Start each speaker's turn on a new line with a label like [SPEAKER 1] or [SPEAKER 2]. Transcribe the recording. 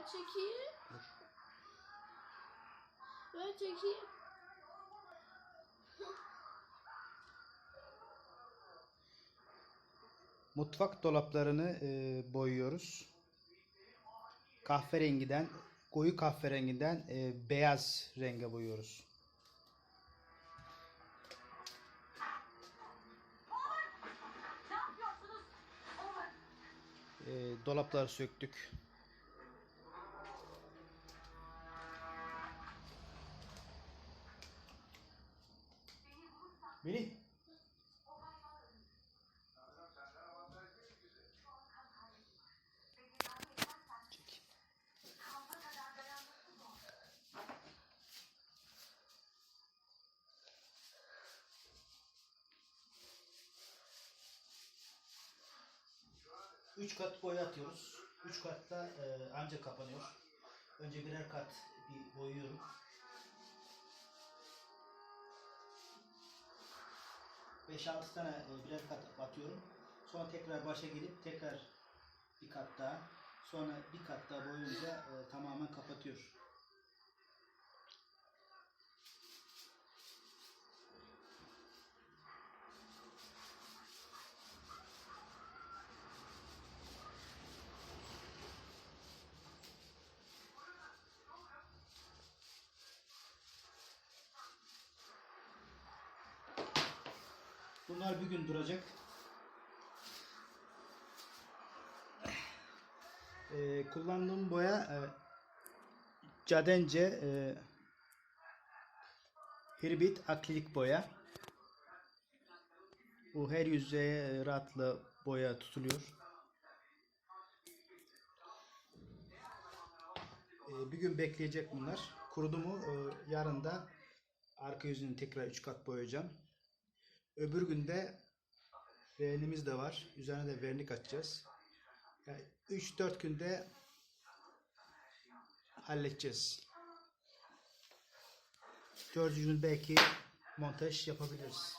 [SPEAKER 1] Ver çekeyim. Ver çekeyim.
[SPEAKER 2] Mutfak dolaplarını e, boyuyoruz. Kahverengiden, koyu kahverenginden e, beyaz renge boyuyoruz.
[SPEAKER 3] Ne yapıyorsunuz? Oğlum.
[SPEAKER 2] E, dolapları söktük. Melih. Üç kat boya atıyoruz. Üç katta e, ancak kapanıyor. Önce birer kat bir boyuyorum. Beş altı tane birer kat atıyorum. Sonra tekrar başa gelip tekrar bir kat daha. Sonra bir kat daha boyunca e, tamamen kapatıyor. Bunlar bir gün duracak. Ee, kullandığım boya e, Cadence e, Hirbit akrilik boya. Bu her yüzeye e, rahatla boya tutuluyor. Ee, bir gün bekleyecek bunlar. Kurudu mu e, yarın da arka yüzünü tekrar üç kat boyayacağım. Öbür günde vernimiz de var. Üzerine de vernik atacağız. Yani 3-4 günde halledeceğiz. Dördüncü gün belki montaj yapabiliriz.